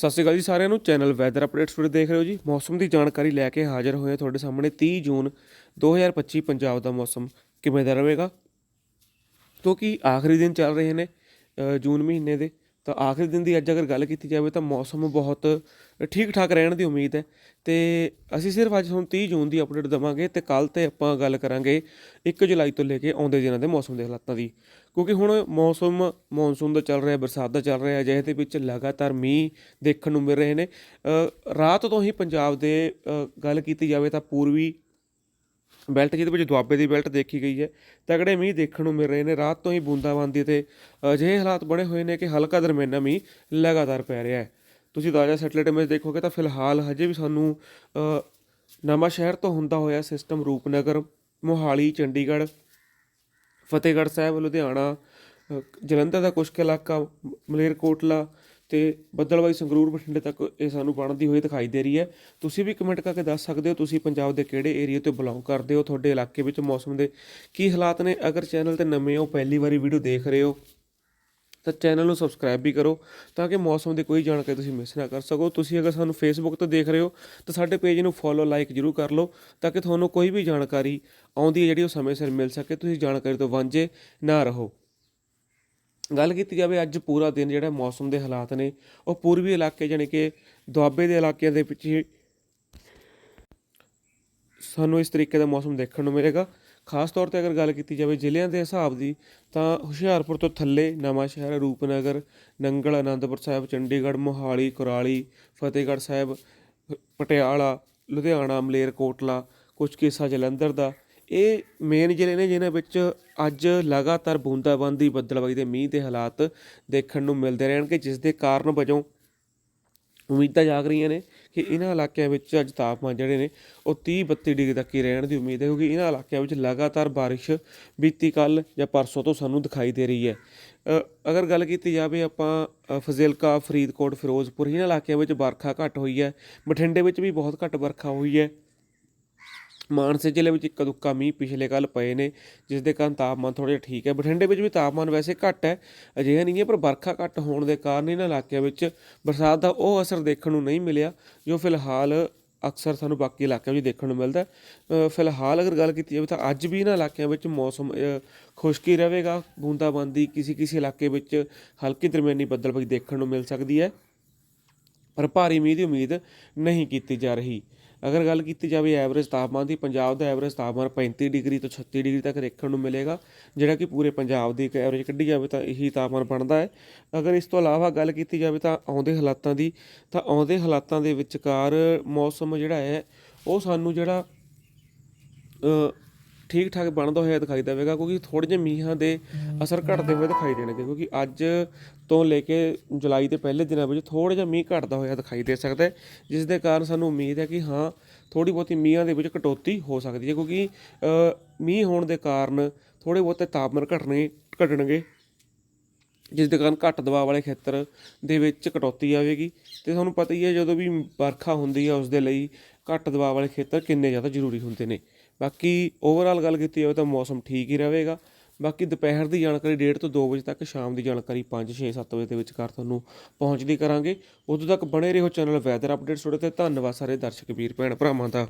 ਸਤਿ ਸ਼੍ਰੀ ਅਕਾਲ ਜੀ ਸਾਰਿਆਂ ਨੂੰ। ਚੈਨਲ ਵੈਦਰ ਅਪਡੇਟਸ ਵੀਡੀਓ ਦੇਖ ਰਹੇ ਹੋ ਜੀ। ਮੌਸਮ ਦੀ ਜਾਣਕਾਰੀ ਲੈ ਕੇ ਹਾਜ਼ਰ ਹੋਏ ਹਾਂ ਤੁਹਾਡੇ ਸਾਹਮਣੇ 30 ਜੂਨ 2025 ਪੰਜਾਬ ਦਾ ਮੌਸਮ ਕਿਵੇਂ ਦਾ ਰਹੇਗਾ? ਕਿਉਂਕਿ ਆਖਰੀ ਦਿਨ ਚੱਲ ਰਹੇ ਨੇ ਜੂਨ ਮਹੀਨੇ ਦੇ। ਤਾਂ ਆਖਰੀ ਦਿਨ ਦੀ ਅੱਜ ਅਗਰ ਗੱਲ ਕੀਤੀ ਜਾਵੇ ਤਾਂ ਮੌਸਮ ਬਹੁਤ ਠੀਕ ਠਾਕ ਰਹਿਣ ਦੀ ਉਮੀਦ ਹੈ ਤੇ ਅਸੀਂ ਸਿਰਫ ਅੱਜ ਹੁਣ 30 ਜੂਨ ਦੀ ਅਪਡੇਟ ਦਵਾਂਗੇ ਤੇ ਕੱਲ ਤੇ ਆਪਾਂ ਗੱਲ ਕਰਾਂਗੇ 1 ਜੁਲਾਈ ਤੋਂ ਲੈ ਕੇ ਆਉਂਦੇ ਦਿਨਾਂ ਦੇ ਮੌਸਮ ਦੇ ਹਾਲਾਤਾਂ ਦੀ। ਕਿਉਂਕਿ ਹੁਣ ਮੌਸਮ, ਮੌਨਸੂਨ ਦਾ ਚੱਲ ਰਿਹਾ, ਬਰਸਾਤ ਦਾ ਚੱਲ ਰਿਹਾ ਜਿਹੇ ਦੇ ਵਿੱਚ ਲਗਾਤਾਰ ਮੀਂਹ ਦੇਖਣ ਨੂੰ ਮਿਲ ਰਹੇ ਨੇ। ਰਾਤ ਤੋਂ ਹੀ ਪੰਜਾਬ ਦੇ ਗੱਲ ਕੀਤੀ ਜਾਵੇ ਤਾਂ ਪੂਰਬੀ ਬੈਲਟ ਜਿਹਦੇ ਵਿੱਚ ਦੁਆਬੇ ਦੀ ਬੈਲਟ ਦੇਖੀ ਗਈ ਹੈ। ਤਗੜੇ ਮੀਂਹ ਦੇਖਣ ਨੂੰ ਮਿਲ ਰਹੇ ਨੇ। ਰਾਤ ਤੋਂ ਹੀ ਬੂੰਦਾਬਾਂਦੀ ਤੇ ਅਜਿਹੇ ਹਾਲਾਤ ਬਣੇ ਹੋਏ ਨੇ ਕਿ ਹਲਕਾ ਦਰਮਿਆਨਾ ਮੀਂਹ ਲਗਾਤਾਰ ਪੈ ਰਿਹਾ ਹੈ। ਤੁਸੀਂ ਤਾਜ਼ਾ ਸੈਟਲਾਈਟ ਇਮੇਜ ਦੇਖੋਗੇ ਤਾਂ ਫਿਲਹਾਲ ਹਜੇ ਵੀ ਸਾਨੂੰ ਅ, ਨਵਾਂ ਸ਼ਹਿਰ ਤੋਂ ਹੁੰਦਾ ਹੋਇਆ ਸਿਸਟਮ ਰੂਪਨਗਰ ਮੋਹਾਲੀ ਚੰਡੀਗੜ੍ਹ ਫਤਿਹਗੜ੍ਹ ਸਾਹਿਬ ਲੁਧਿਆਣਾ ਜਲੰਧਰ ਦਾ ਕੁਛ ਕੁ ਇਲਾਕਾ ਮਲੇਰਕੋਟਲਾ ਤੇ ਬੱਦਲਵਾਈ ਸੰਗਰੂਰ ਬਠਿੰਡੇ ਤੱਕ ਇਹ ਸਾਨੂੰ ਬਣਦੀ ਹੋਈ ਦਿਖਾਈ ਦੇ ਰਹੀ ਹੈ। ਤੁਸੀਂ ਵੀ ਕਮੈਂਟ ਕਰਕੇ ਦੱਸ ਸਕਦੇ ਹੋ ਤੁਸੀਂ ਪੰਜਾਬ ਦੇ ਕਿਹੜੇ ਏਰੀਆ ਤੋਂ ਬਿਲੋਂਗ ਕਰਦੇ ਹੋ, ਤੁਹਾਡੇ ਇਲਾਕੇ ਵਿੱਚ ਮੌਸਮ ਦੇ ਕੀ ਹਾਲਾਤ ਨੇ? ਅਗਰ ਚੈਨਲ ਤੇ ਨਵੇਂ ਹੋ, ਪਹਿਲੀ ਵਾਰੀ ਵੀਡੀਓ ਦੇਖ ਰਹੇ ਹੋ, ਤਾਂ ਚੈਨਲ ਨੂੰ ਸਬਸਕ੍ਰਾਈਬ ਵੀ ਕਰੋ ਤਾਂ ਕਿ ਮੌਸਮ ਦੀ ਕੋਈ ਜਾਣਕਾਰੀ ਤੁਸੀਂ ਮਿਸ ਨਾ ਕਰ ਸਕੋ। ਤੁਸੀਂ ਅਗਰ ਸਾਨੂੰ ਫੇਸਬੁੱਕ 'ਤੇ ਦੇਖ ਰਹੇ ਹੋ, ਤਾਂ ਸਾਡੇ ਪੇਜ ਨੂੰ ਫੋਲੋ ਲਾਈਕ ਜਰੂਰ ਕਰ ਲਓ ਤਾਂ ਕਿ ਤੁਹਾਨੂੰ ਕੋਈ ਵੀ ਜਾਣਕਾਰੀ ਆਉਂਦੀ ਹੈ ਜਿਹੜੀ ਉਹ ਸਮੇਂ ਸਿਰ ਮਿਲ ਸਕੇ। ਤੁਸੀਂ ਜਾਣਕਾਰੀ ਤੋਂ ਵਾਂਝੇ ਨਾ ਰਹੋ। ਗੱਲ ਕੀਤੀ ਜਾਵੇ, ਅੱਜ ਪੂਰਾ ਦਿਨ ਜਿਹੜਾ ਮੌਸਮ ਦੇ ਹਾਲਾਤ ਨੇ, ਉਹ ਪੂਰਬੀ ਇਲਾਕੇ ਜਾਣੀ ਕਿ ਦੁਆਬੇ ਦੇ ਇਲਾਕਿਆਂ ਦੇ ਵਿੱਚ ਹੀ ਸਾਨੂੰ ਇਸ ਤਰੀਕੇ ਦਾ ਮੌਸਮ ਦੇਖਣ ਨੂੰ ਮਿਲੇਗਾ। ਖਾਸ ਤੌਰ ਤੇ ਅਗਰ ਗੱਲ ਕੀਤੀ ਜਾਵੇ ਜ਼ਿਲ੍ਹਿਆਂ ਦੇ ਹਿਸਾਬ ਦੀ, ਤਾਂ ਹੁਸ਼ਿਆਰਪੁਰ ਤੋਂ ਥੱਲੇ ਨਵਾਂ ਸ਼ਹਿਰ ਰੂਪਨਗਰ, ਨੰਗਲ ਆਨੰਦਪੁਰ ਸਾਹਿਬ, ਚੰਡੀਗੜ੍ਹ, ਮੋਹਾਲੀ, ਕੁਰਾਲੀ, ਫਤਿਹਗੜ੍ਹ ਸਾਹਿਬ, ਪਟਿਆਲਾ, ਲੁਧਿਆਣਾ, ਮਲੇਰਕੋਟਲਾ ਕੁਝ ਕਿੱਸਾ ਜਲੰਧਰ ਦਾ ਇਹ ਮੇਨ ਜ਼ਿਲ੍ਹੇ ਨੇ ਜਿਨ੍ਹਾਂ ਵਿੱਚ ਅੱਜ ਲਗਾਤਾਰ ਬੂੰਦਾਬਾਂਦੀ ਬੱਦਲਬਾਈ ਦੇ ਮੀਂਹ ਦੇ ਹਾਲਾਤ ਦੇਖਣ ਨੂੰ ਮਿਲਦੇ ਰਹਿਣਗੇ ਜਿਸ ਦੇ ਕਾਰਨ ਵਜੋਂ ਉਮੀਦਾਂ ਜਾਗ ਰਹੀਆਂ ਨੇ ਕਿ ਇਹਨਾਂ ਇਲਾਕਿਆਂ ਵਿੱਚ ਅੱਜ ਤਾਪਮਾਨ ਜਿਹੜੇ ਨੇ, ਉਹ 30 32 ਡਿਗਰੀ ਤੱਕ ਹੀ ਰਹਿਣ ਦੀ ਉਮੀਦ ਹੈ, ਕਿਉਂਕਿ ਇਹਨਾਂ ਇਲਾਕਿਆਂ ਵਿੱਚ ਲਗਾਤਾਰ ਬਾਰਿਸ਼ ਬੀਤੀ ਕੱਲ ਜਾਂ ਪਰਸੋਂ ਤੋਂ ਸਾਨੂੰ ਦਿਖਾਈ ਦੇ ਰਹੀ ਹੈ। ਅਗਰ ਗੱਲ ਕੀਤੀ ਜਾਵੇ ਆਪਾਂ ਫਜ਼ਿਲਕਾ, ਫਰੀਦਕੋਟ, ਫਿਰੋਜ਼ਪੁਰ, ਇਹਨਾਂ ਇਲਾਕਿਆਂ ਵਿੱਚ ਵਰਖਾ ਘੱਟ ਹੋਈ ਹੈ, ਬਠਿੰਡੇ ਵਿੱਚ ਵੀ ਬਹੁਤ ਘੱਟ ਵਰਖਾ ਹੋਈ ਹੈ। ਮਾਨਸੇ ਜ਼ਿਲ੍ਹੇ ਵਿੱਚ ਇੱਕ ਦੁੱਕਾ ਮੀਂਹ ਪਿਛਲੇ ਕੱਲ ਪਏ ਨੇ, ਜਿਸ ਦੇ ਕਾਰਨ ਤਾਪਮਾਨ ਥੋੜ੍ਹਾ ਜਿਹਾ ਠੀਕ ਹੈ। ਬਠਿੰਡੇ ਵਿੱਚ ਵੀ ਤਾਪਮਾਨ ਵੈਸੇ ਘੱਟ ਹੈ, ਅਜਿਹਾ ਨਹੀਂ ਹੈ, ਪਰ ਵਰਖਾ ਘੱਟ ਹੋਣ ਦੇ ਕਾਰਨ ਇਹਨਾਂ ਇਲਾਕਿਆਂ ਵਿੱਚ ਬਰਸਾਤ ਦਾ ਉਹ ਅਸਰ ਦੇਖਣ ਨੂੰ ਨਹੀਂ ਮਿਲਿਆ, ਜੋ ਫਿਲਹਾਲ ਅਕਸਰ ਸਾਨੂੰ ਬਾਕੀ ਇਲਾਕਿਆਂ ਵਿੱਚ ਦੇਖਣ ਨੂੰ ਮਿਲਦਾ ਫਿਲਹਾਲ ਅਗਰ ਗੱਲ ਕੀਤੀ ਜਾਵੇ ਤਾਂ ਅੱਜ ਵੀ ਇਹਨਾਂ ਇਲਾਕਿਆਂ ਵਿੱਚ ਮੌਸਮ ਖੁਸ਼ਕੀ ਰਹੇਗਾ। ਬੂੰਦਾਬਾਂਦੀ ਕਿਸੇ ਕਿਸੇ ਇਲਾਕੇ ਵਿੱਚ ਹਲਕੀ ਦਰਮਿਆਨੀ ਬੱਦਲਬਾਈ ਦੇਖਣ ਨੂੰ ਮਿਲ ਸਕਦੀ ਹੈ, ਪਰ ਭਾਰੀ ਮੀਂਹ ਦੀ ਉਮੀਦ ਨਹੀਂ ਕੀਤੀ ਜਾ ਰਹੀ। ਅਗਰ ਗੱਲ ਕੀਤੀ ਜਾਵੇ ਐਵਰੇਜ ਤਾਪਮਾਨ ਦੀ, ਪੰਜਾਬ ਦਾ ਐਵਰੇਜ ਤਾਪਮਾਨ 35 ਡਿਗਰੀ ਤੋਂ 36 ਡਿਗਰੀ ਤੱਕ ਦੇਖਣ ਨੂੰ ਮਿਲੇਗਾ, ਜਿਹੜਾ ਕਿ ਪੂਰੇ ਪੰਜਾਬ ਦੀ ਇੱਕ ਐਵਰੇਜ ਕੱਢੀ ਜਾਵੇ ਤਾਂ ਇਹੀ ਤਾਪਮਾਨ ਬਣਦਾ ਹੈ। ਅਗਰ ਇਸ ਤੋਂ ਇਲਾਵਾ ਗੱਲ ਕੀਤੀ ਜਾਵੇ ਤਾਂ ਆਉਂਦੇ ਹਾਲਾਤਾਂ ਦੀ, ਤਾਂ ਆਉਂਦੇ ਹਾਲਾਤਾਂ ਦੇ ਵਿਚਕਾਰ ਮੌਸਮ ਜਿਹੜਾ ਹੈ, ਉਹ ਸਾਨੂੰ ਜਿਹੜਾ ਠੀਕ ਠਾਕ ਬਣਦਾ ਹੋਇਆ ਦਿਖਾਈ ਦੇਵੇਗਾ, ਕਿਉਂਕਿ ਥੋੜ੍ਹੇ ਜਿਹੇ ਮੀਂਹਾਂ ਦੇ ਅਸਰ ਘਟਦੇ ਹੋਏ ਦਿਖਾਈ ਦੇਣਗੇ, ਕਿਉਂਕਿ ਅੱਜ ਤੋਂ ਲੈ ਕੇ ਜੁਲਾਈ ਦੇ ਪਹਿਲੇ ਦਿਨਾਂ ਵਿੱਚ ਥੋੜ੍ਹਾ ਜਿਹਾ ਮੀਂਹ ਘਟਦਾ ਹੋਇਆ ਦਿਖਾਈ ਦੇ ਸਕਦਾ ਹੈ, ਜਿਸ ਦੇ ਕਾਰਨ ਸਾਨੂੰ ਉਮੀਦ ਹੈ ਕਿ ਹਾਂ ਥੋੜੀ ਬਹੁਤੀ ਮੀਂਹਾਂ ਦੇ ਵਿੱਚ ਕਟੌਤੀ ਹੋ ਸਕਦੀ ਹੈ, ਕਿਉਂਕਿ ਮੀਂਹ ਹੋਣ ਦੇ ਕਾਰਨ ਥੋੜੇ ਬਹੁਤੇ ਤਾਪਮਾਨ ਘਟਣੇ, ਘਟਣਗੇ, ਜਿਸ ਦੇ ਕਾਰਨ ਘੱਟ ਦਬਾਅ ਵਾਲੇ ਖੇਤਰ ਦੇ ਵਿੱਚ ਕਟੌਤੀ ਆਵੇਗੀ। ਤੇ ਤੁਹਾਨੂੰ ਪਤਾ ਹੀ ਹੈ, ਜਦੋਂ ਵੀ ਵਰਖਾ ਹੁੰਦੀ ਹੈ, ਉਸ ਦੇ ਲਈ ਘੱਟ ਦਬਾਅ ਵਾਲੇ ਖੇਤਰ ਕਿੰਨੇ ਜ਼ਿਆਦਾ ਜ਼ਰੂਰੀ ਹੁੰਦੇ ਨੇ। ਬਾਕੀ ਓਵਰਆਲ ਗੱਲ ਕੀਤੀ ਜਾਵੇ ਤਾਂ ਮੌਸਮ ਠੀਕ ਹੀ ਰਹੇਗਾ। ਬਾਕੀ ਦੁਪਹਿਰ ਦੀ ਜਾਣਕਾਰੀ 1:30 ਤੋਂ 2 ਵਜੇ ਤੱਕ, ਸ਼ਾਮ ਦੀ ਜਾਣਕਾਰੀ 5 6 7 ਵਜੇ ਦੇ ਵਿਚਕਾਰ ਤੁਹਾਨੂੰ ਪਹੁੰਚਦੀ ਕਰਾਂਗੇ। ਉਦੋਂ ਤੱਕ ਬਣੇ ਰਹੋ ਚੈਨਲ ਵੈਦਰ ਅਪਡੇਟਸ ਤੁਹਾਡੇ ਤੇ। ਧੰਨਵਾਦ ਸਾਰੇ ਦਰਸ਼ਕ ਵੀਰ, ਭੈਣ ਭਰਾਵਾਂ ਦਾ।